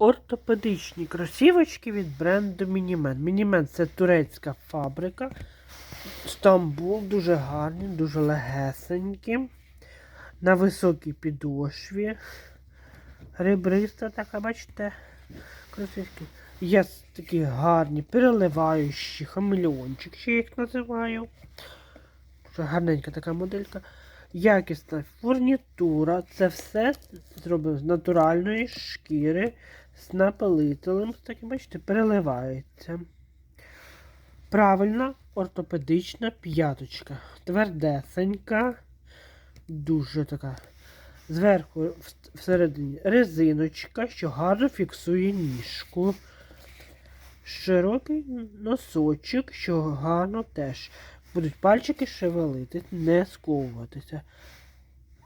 ортопедичні кросівочки від бренду Мінімен. Мінімен це турецька фабрика. Стамбул дуже гарні, дуже легесенькі. На високій підошві. Ребриста така, бачите, кросівки. Є такі гарні, переливаючі, хамелеончик, ще їх називаю. Дуже гарненька така моделька. Якісна фурнітура. Це все зроблено з натуральної шкіри, з напилителем. Таким, бачите, переливається. Правильна ортопедична п'яточка. Твердесенька. Дуже така. Зверху всередині резиночка, що гарно фіксує ніжку. Широкий носочок, що гарно теж. Будуть пальчики шевелити, не сковуватися.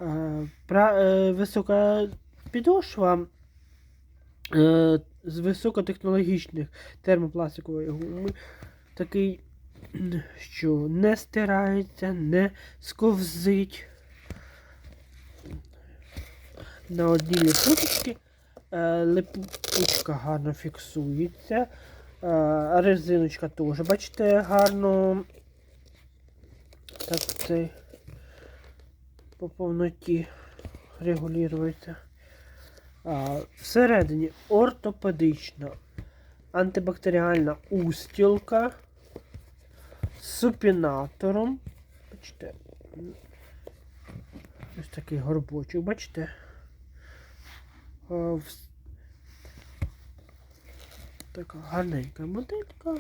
Е, е, висока підошва з високотехнологічних термопластикової гуми. Такий, що не стирається, не сковзить. На одній липучці е, липучка гарно фіксується. Е, резиночка теж, бачите, гарно так це по повноті регулюється. Всередині ортопедична антибактеріальна устілка з супінатором. Бачите, ось такий горбочок, бачите? Така гарненька моделька.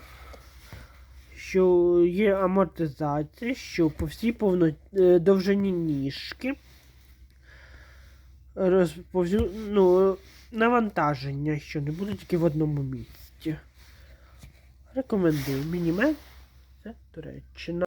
Що є амортизація, що по всій повно... е, довжині ніжки. Розповзю... Ну, навантаження, що не буде тільки в одному місці. Рекомендую. Мінімен. Це Туреччина.